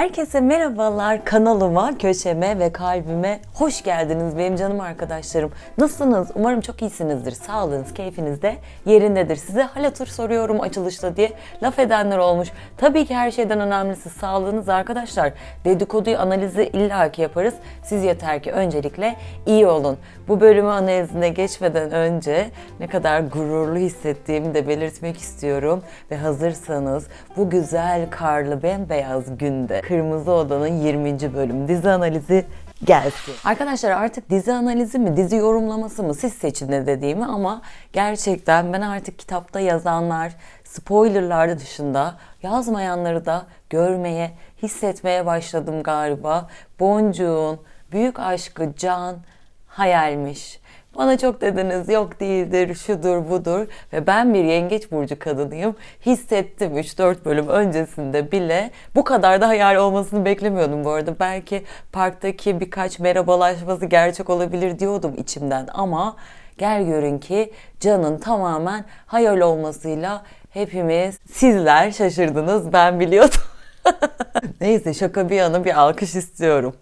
Herkese merhabalar kanalıma, köşeme ve kalbime hoş geldiniz benim canım arkadaşlarım. Nasılsınız? Umarım çok iyisinizdir. Sağlığınız, keyfiniz de yerindedir. Size hal hatır soruyorum açılışta diye laf edenler olmuş. Tabii ki her şeyden önemlisi sağlığınız arkadaşlar. Dedikoduyu analizi illaki yaparız. Siz yeter ki öncelikle iyi olun. Bu bölümü analizine geçmeden önce ne kadar gururlu hissettiğimi de belirtmek istiyorum. Ve hazırsanız bu güzel karlı bembeyaz günde Kırmızı Oda'nın 20. bölüm dizi analizi gelsin. Arkadaşlar artık dizi analizi mi, dizi yorumlaması mı siz seçin ne dediğimi ama gerçekten ben artık kitapta yazanlar, spoilerlar dışında yazmayanları da görmeye, hissetmeye başladım galiba. Boncuğun büyük aşkı Can hayalmiş. Bana çok dediniz yok değildir, şudur budur ve ben bir yengeç burcu kadınıyım. Hissettim 3-4 bölüm öncesinde bile bu kadar da hayal olmasını beklemiyordum bu arada. Belki parktaki birkaç merhabalaşması gerçek olabilir diyordum içimden ama gel görün ki Can'ın tamamen hayal olmasıyla hepimiz sizler şaşırdınız ben biliyordum. Neyse şaka bir yana bir alkış istiyorum.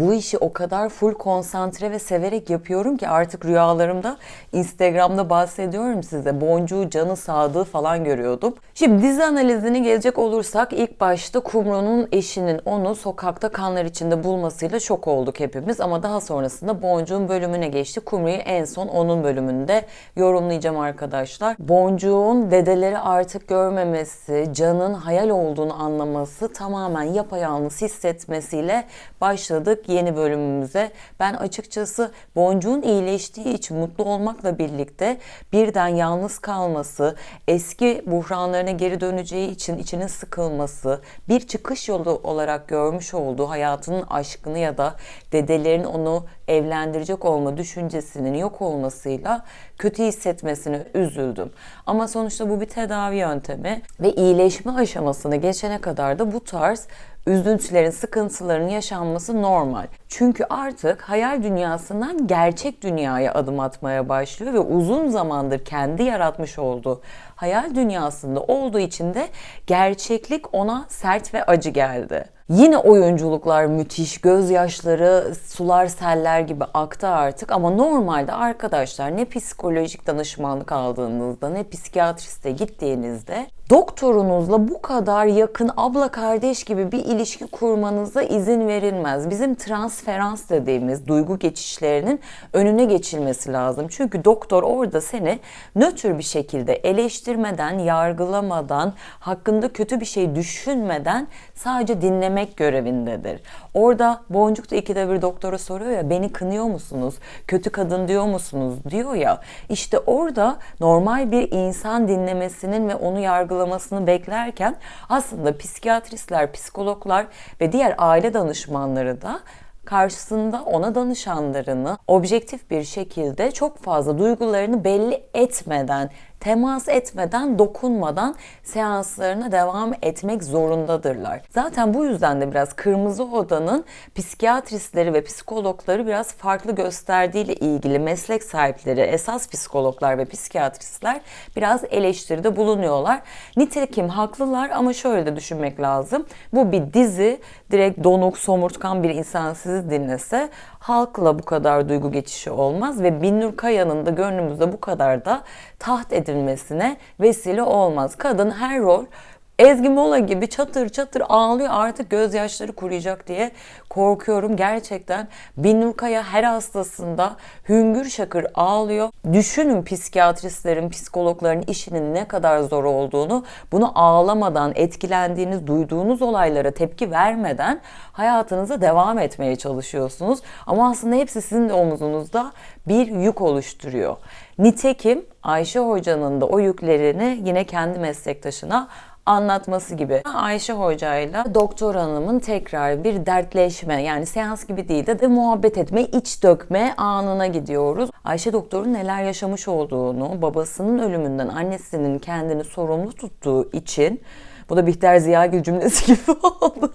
Bu işi o kadar full konsantre ve severek yapıyorum ki artık rüyalarımda Instagram'da bahsediyorum size. Boncuğu, canı, sadığı falan görüyordum. Şimdi dizi analizini gelecek olursak ilk başta Kumru'nun eşinin onu sokakta kanlar içinde bulmasıyla şok olduk hepimiz. Ama daha sonrasında Boncuğun bölümüne geçti. Kumru'yu en son onun bölümünde yorumlayacağım arkadaşlar. Boncuğun dedeleri artık görmemesi, canın hayal olduğunu anlaması tamamen yapayalnız hissetmesiyle başladık yeni bölümümüze. Ben açıkçası Boncuğun iyileştiği için mutlu olmakla birlikte birden yalnız kalması, eski buhranlarına geri döneceği için içinin sıkılması, bir çıkış yolu olarak görmüş olduğu hayatının aşkını ya da dedelerin onu evlendirecek olma düşüncesinin yok olmasıyla kötü hissetmesine üzüldüm. Ama sonuçta bu bir tedavi yöntemi ve iyileşme aşamasını geçene kadar da bu tarz üzüntülerin, sıkıntıların yaşanması normal. Çünkü artık hayal dünyasından gerçek dünyaya adım atmaya başlıyor ve uzun zamandır kendi yaratmış olduğu hayal dünyasında olduğu için de gerçeklik ona sert ve acı geldi. Yine oyunculuklar müthiş, gözyaşları sular seller gibi aktı artık ama normalde arkadaşlar ne psikolojik danışmanlık aldığınızda ne psikiyatriste gittiğinizde doktorunuzla bu kadar yakın abla kardeş gibi bir ilişki kurmanıza izin verilmez. Bizim transferans dediğimiz duygu geçişlerinin önüne geçilmesi lazım. Çünkü doktor orada seni nötr bir şekilde eleştirmeden, yargılamadan, hakkında kötü bir şey düşünmeden sadece dinlemek görevindedir. Orada Boncuk da ikide bir doktora soruyor ya beni kınıyor musunuz? Kötü kadın diyor musunuz? diyor ya. İşte orada normal bir insan dinlemesinin ve onu yargılamasını beklerken aslında psikiyatristler, psikologlar ve diğer aile danışmanları da karşısında ona danışanlarını objektif bir şekilde çok fazla duygularını belli etmeden, temas etmeden, dokunmadan seanslarına devam etmek zorundadırlar. Zaten bu yüzden de biraz Kırmızı Oda'nın psikiyatristleri ve psikologları biraz farklı gösterdiğiyle ilgili meslek sahipleri, esas psikologlar ve psikiyatristler biraz eleştiride bulunuyorlar. Nitekim haklılar ama şöyle de düşünmek lazım. Bu bir dizi, direkt donuk, somurtkan bir insan sizi dinlese halkla bu kadar duygu geçişi olmaz ve Binnur Kaya'nın da gönlümüzde bu kadar da taht edilmesine vesile olmaz. Kadın her rol Ezgi Mola gibi çatır çatır ağlıyor artık gözyaşları kuruyacak diye korkuyorum. Gerçekten Binnur Kaya her hastasında hüngür şakır ağlıyor. Düşünün psikiyatristlerin, psikologların işinin ne kadar zor olduğunu. Bunu ağlamadan, etkilendiğiniz, duyduğunuz olaylara tepki vermeden hayatınıza devam etmeye çalışıyorsunuz. Ama aslında hepsi sizin de omuzunuzda bir yük oluşturuyor. Nitekim Ayşe Hoca'nın da o yüklerini yine kendi meslektaşına anlatması gibi. Ayşe Hoca ile doktor hanımın tekrar bir dertleşme yani seans gibi değil de, de muhabbet etme, iç dökme anına gidiyoruz. Ayşe doktorun neler yaşamış olduğunu, babasının ölümünden annesinin kendini sorumlu tuttuğu için bu da Bihter Ziyagil cümlesi gibi oldu.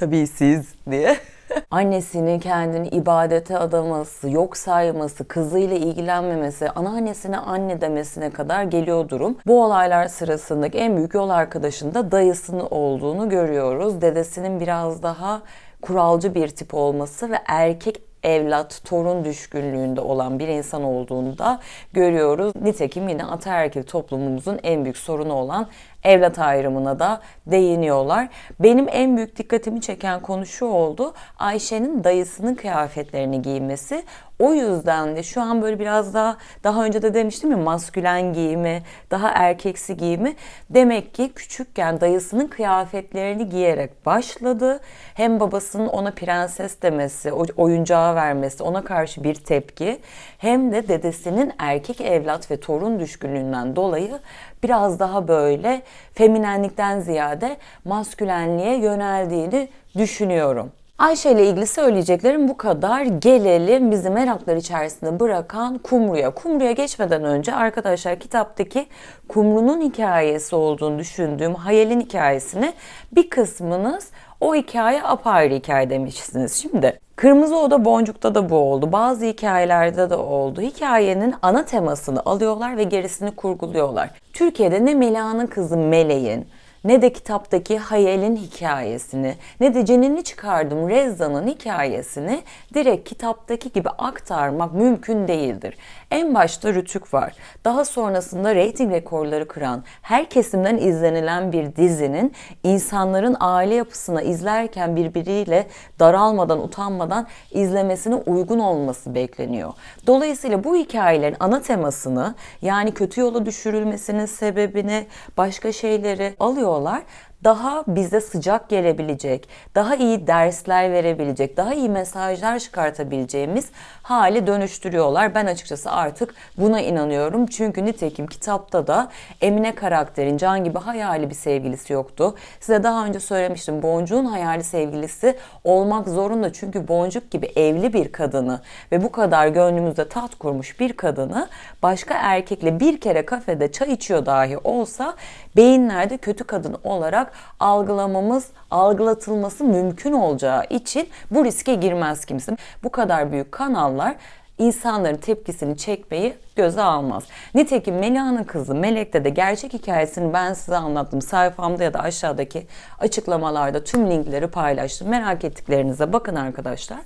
Tabii siz diye. Annesini kendini ibadete adaması, yok sayması, kızıyla ilgilenmemesi, anneannesine anne demesine kadar geliyor durum. Bu olaylar sırasındaki en büyük yol arkadaşında dayısının olduğunu görüyoruz. Dedesinin biraz daha kuralcı bir tip olması ve erkek evlat, torun düşkünlüğünde olan bir insan olduğunu da görüyoruz. Nitekim yine ataerkil toplumumuzun en büyük sorunu olan evlat ayrımına da değiniyorlar. Benim en büyük dikkatimi çeken konu şu oldu. Ayşe'nin dayısının kıyafetlerini giymesi. O yüzden de şu an böyle biraz daha daha önce de demiştim ya maskülen giyimi, daha erkeksi giyimi. Demek ki küçükken dayısının kıyafetlerini giyerek başladı. Hem babasının ona prenses demesi, oyuncağı vermesi, ona karşı bir tepki. Hem de dedesinin erkek evlat ve torun düşkünlüğünden dolayı biraz daha böyle feminenlikten ziyade maskülenliğe yöneldiğini düşünüyorum. Ayşe ile ilgili söyleyeceklerim bu kadar. Gelelim bizi meraklar içerisinde bırakan Kumru'ya. Kumru'ya geçmeden önce arkadaşlar kitaptaki Kumru'nun hikayesi olduğunu düşündüğüm hayalin hikayesini bir kısmınız o hikaye apayrı hikaye demişsiniz. Şimdi Kırmızı Oda Boncuk'ta da bu oldu. Bazı hikayelerde de oldu. Hikayenin ana temasını alıyorlar ve gerisini kurguluyorlar. Türkiye'de ne Mela'nın kızı Meleğin, ne de kitaptaki Hayal'in hikayesini ne de Cenini çıkardım Rezza'nın hikayesini direkt kitaptaki gibi aktarmak mümkün değildir. En başta Rütük var. Daha sonrasında reyting rekorları kıran, her kesimden izlenilen bir dizinin insanların aile yapısına izlerken birbiriyle daralmadan, utanmadan izlemesine uygun olması bekleniyor. Dolayısıyla bu hikayelerin ana temasını yani kötü yola düşürülmesinin sebebini, başka şeyleri alıyorlar daha bize sıcak gelebilecek, daha iyi dersler verebilecek, daha iyi mesajlar çıkartabileceğimiz hali dönüştürüyorlar. Ben açıkçası artık buna inanıyorum. Çünkü nitekim kitapta da Emine karakterin Can gibi hayali bir sevgilisi yoktu. Size daha önce söylemiştim. Boncuk'un hayali sevgilisi olmak zorunda. Çünkü Boncuk gibi evli bir kadını ve bu kadar gönlümüzde tat kurmuş bir kadını başka erkekle bir kere kafede çay içiyor dahi olsa beyinlerde kötü kadın olarak algılamamız, algılatılması mümkün olacağı için bu riske girmez kimse. Bu kadar büyük kanallar insanların tepkisini çekmeyi göze almaz. Nitekim Meliha'nın kızı Melek'te de gerçek hikayesini ben size anlattım. Sayfamda ya da aşağıdaki açıklamalarda tüm linkleri paylaştım. Merak ettiklerinize bakın arkadaşlar.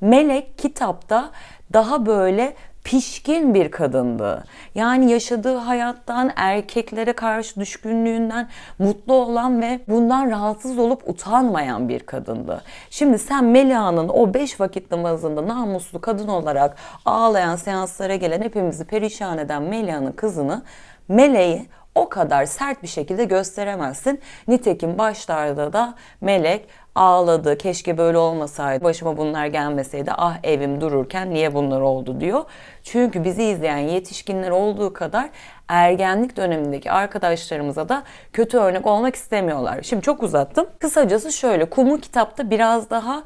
Melek kitapta daha böyle pişkin bir kadındı. Yani yaşadığı hayattan, erkeklere karşı düşkünlüğünden mutlu olan ve bundan rahatsız olup utanmayan bir kadındı. Şimdi sen Melia'nın o beş vakit namazında namuslu kadın olarak ağlayan seanslara gelen hepimizi perişan eden Melia'nın kızını Meleği o kadar sert bir şekilde gösteremezsin. Nitekim başlarda da Melek ağladı. Keşke böyle olmasaydı. Başıma bunlar gelmeseydi. Ah evim dururken niye bunlar oldu diyor. Çünkü bizi izleyen yetişkinler olduğu kadar ergenlik dönemindeki arkadaşlarımıza da kötü örnek olmak istemiyorlar. Şimdi çok uzattım. Kısacası şöyle Kumru kitapta biraz daha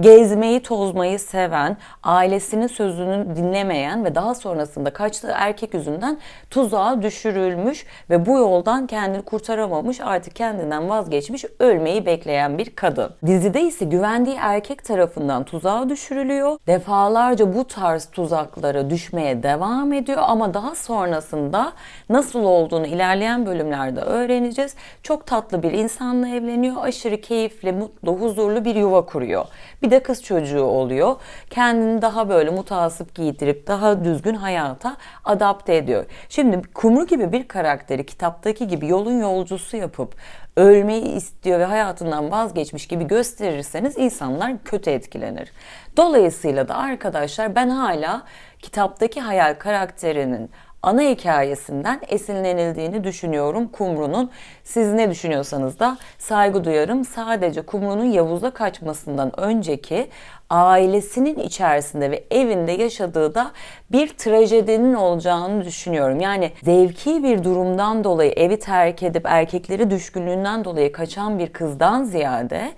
gezmeyi, tozmayı seven, ailesinin sözünü dinlemeyen ve daha sonrasında kaçtığı erkek yüzünden tuzağa düşürülmüş ve bu yoldan kendini kurtaramamış, artık kendinden vazgeçmiş, ölmeyi bekleyen bir kadın. Dizide ise güvendiği erkek tarafından tuzağa düşürülüyor. Defalarca bu tarz tuzaklara düşmeye devam ediyor ama daha sonrasında nasıl olduğunu ilerleyen bölümlerde öğreneceğiz. Çok tatlı bir insanla evleniyor, aşırı keyifli, mutlu, huzurlu bir yuva kuruyor. Bir de kız çocuğu oluyor. Kendini daha böyle mutasip giydirip daha düzgün hayata adapte ediyor. Şimdi Kumru gibi bir karakteri kitaptaki gibi yolun yolcusu yapıp ölmeyi istiyor ve hayatından vazgeçmiş gibi gösterirseniz insanlar kötü etkilenir. Dolayısıyla da arkadaşlar ben hala kitaptaki hayal karakterinin ana hikayesinden esinlenildiğini düşünüyorum Kumru'nun. Siz ne düşünüyorsanız da saygı duyarım. Sadece Kumru'nun Yavuz'a kaçmasından önceki ailesinin içerisinde ve evinde yaşadığı da bir trajedinin olacağını düşünüyorum. Yani zevki bir durumdan dolayı evi terk edip erkekleri düşkünlüğünden dolayı kaçan bir kızdan ziyade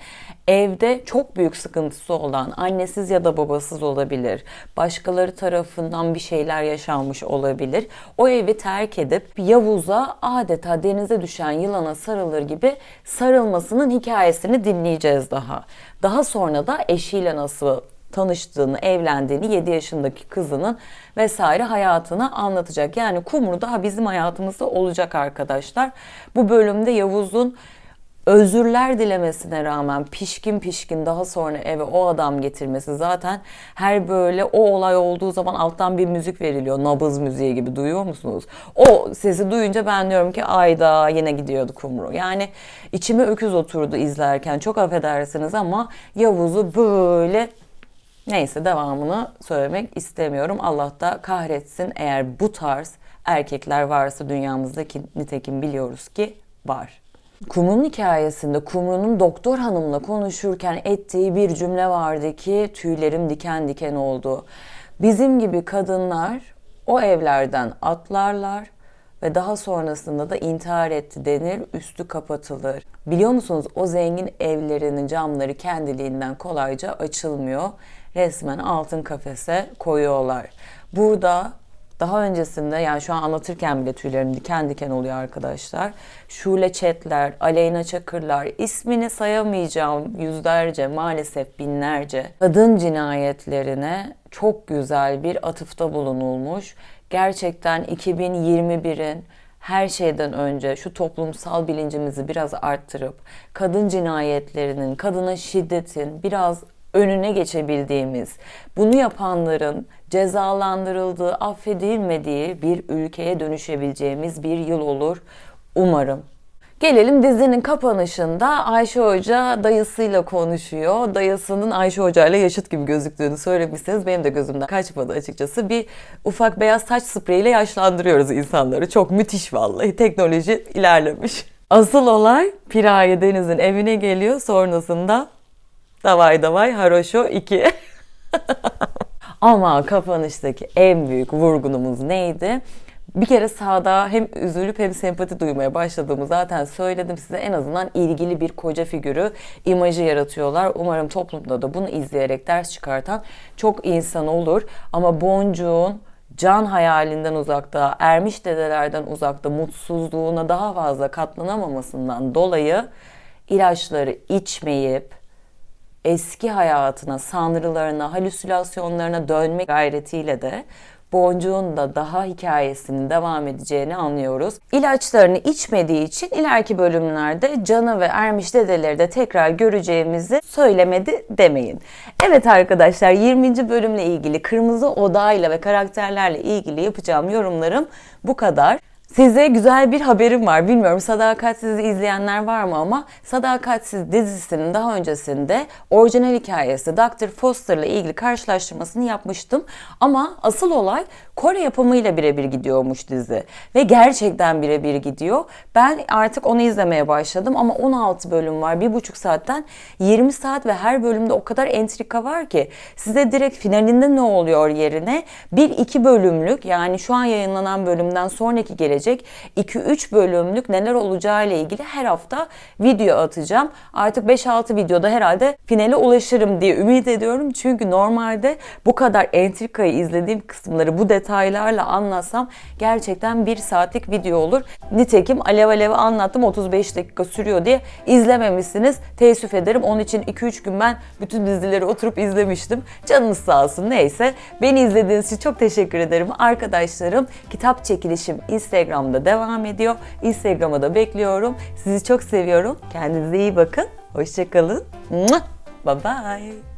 evde çok büyük sıkıntısı olan annesiz ya da babasız olabilir. Başkaları tarafından bir şeyler yaşanmış olabilir. O evi terk edip Yavuz'a adeta denize düşen yılana sarılır gibi sarılmasının hikayesini dinleyeceğiz daha. Daha sonra da eşiyle nasıl tanıştığını, evlendiğini, 7 yaşındaki kızının vesaire hayatını anlatacak. Yani Kumru daha bizim hayatımızda olacak arkadaşlar. Bu bölümde Yavuz'un özürler dilemesine rağmen pişkin pişkin daha sonra eve o adam getirmesi zaten her böyle o olay olduğu zaman alttan bir müzik veriliyor. Nabız müziği gibi duyuyor musunuz? O sesi duyunca ben diyorum ki ayda yine gidiyordu Kumru. Yani içime öküz oturdu izlerken çok affedersiniz ama Yavuz'u böyle Neyse devamını söylemek istemiyorum. Allah da kahretsin eğer bu tarz erkekler varsa dünyamızda ki nitekim biliyoruz ki var. Kumru'nun hikayesinde Kumru'nun doktor hanımla konuşurken ettiği bir cümle vardı ki tüylerim diken diken oldu. Bizim gibi kadınlar o evlerden atlarlar ve daha sonrasında da intihar etti denir, üstü kapatılır. Biliyor musunuz o zengin evlerinin camları kendiliğinden kolayca açılmıyor. Resmen altın kafese koyuyorlar. Burada daha öncesinde yani şu an anlatırken bile tüylerim diken diken oluyor arkadaşlar. Şule Çetler, Aleyna Çakırlar, ismini sayamayacağım yüzlerce maalesef binlerce kadın cinayetlerine çok güzel bir atıfta bulunulmuş. Gerçekten 2021'in her şeyden önce şu toplumsal bilincimizi biraz arttırıp kadın cinayetlerinin, kadına şiddetin biraz önüne geçebildiğimiz, bunu yapanların cezalandırıldığı, affedilmediği bir ülkeye dönüşebileceğimiz bir yıl olur umarım. Gelelim dizinin kapanışında Ayşe Hoca dayısıyla konuşuyor. Dayısının Ayşe Hoca ile yaşıt gibi gözüktüğünü söylemişsiniz. Benim de gözümden kaçmadı açıkçası. Bir ufak beyaz saç spreyiyle yaşlandırıyoruz insanları. Çok müthiş vallahi. Teknoloji ilerlemiş. Asıl olay Piraye Deniz'in evine geliyor. Sonrasında Davay davay Haroşo 2. Ama kapanıştaki en büyük vurgunumuz neydi? Bir kere sahada hem üzülüp hem sempati duymaya başladığımı zaten söyledim size. En azından ilgili bir koca figürü, imajı yaratıyorlar. Umarım toplumda da bunu izleyerek ders çıkartan çok insan olur. Ama Boncuğun can hayalinden uzakta, ermiş dedelerden uzakta, mutsuzluğuna daha fazla katlanamamasından dolayı ilaçları içmeyip eski hayatına, sanrılarına, halüsinasyonlarına dönme gayretiyle de Boncuğun da daha hikayesinin devam edeceğini anlıyoruz. İlaçlarını içmediği için ileriki bölümlerde Can'ı ve Ermiş dedeleri de tekrar göreceğimizi söylemedi demeyin. Evet arkadaşlar 20. bölümle ilgili Kırmızı Oda'yla ve karakterlerle ilgili yapacağım yorumlarım bu kadar. Size güzel bir haberim var. Bilmiyorum Sadakatsiz izleyenler var mı ama Sadakatsiz dizisinin daha öncesinde orijinal hikayesi Dr. Foster ile ilgili karşılaştırmasını yapmıştım. Ama asıl olay Kore yapımıyla birebir gidiyormuş dizi. Ve gerçekten birebir gidiyor. Ben artık onu izlemeye başladım ama 16 bölüm var. Bir buçuk saatten 20 saat ve her bölümde o kadar entrika var ki size direkt finalinde ne oluyor yerine bir iki bölümlük yani şu an yayınlanan bölümden sonraki gelecek 2-3 bölümlük neler olacağı ile ilgili her hafta video atacağım. Artık 5-6 videoda herhalde finale ulaşırım diye ümit ediyorum. Çünkü normalde bu kadar entrikayı izlediğim kısımları bu detaylarla anlatsam gerçekten bir saatlik video olur. Nitekim alev alev anlattım 35 dakika sürüyor diye izlememişsiniz. Teessüf ederim. Onun için 2-3 gün ben bütün dizileri oturup izlemiştim. Canınız sağ olsun neyse. Beni izlediğiniz için çok teşekkür ederim. Arkadaşlarım kitap çekilişim Instagram'da devam ediyor. Instagram'a da bekliyorum. Sizi çok seviyorum. Kendinize iyi bakın. Hoşçakalın. Bye bye.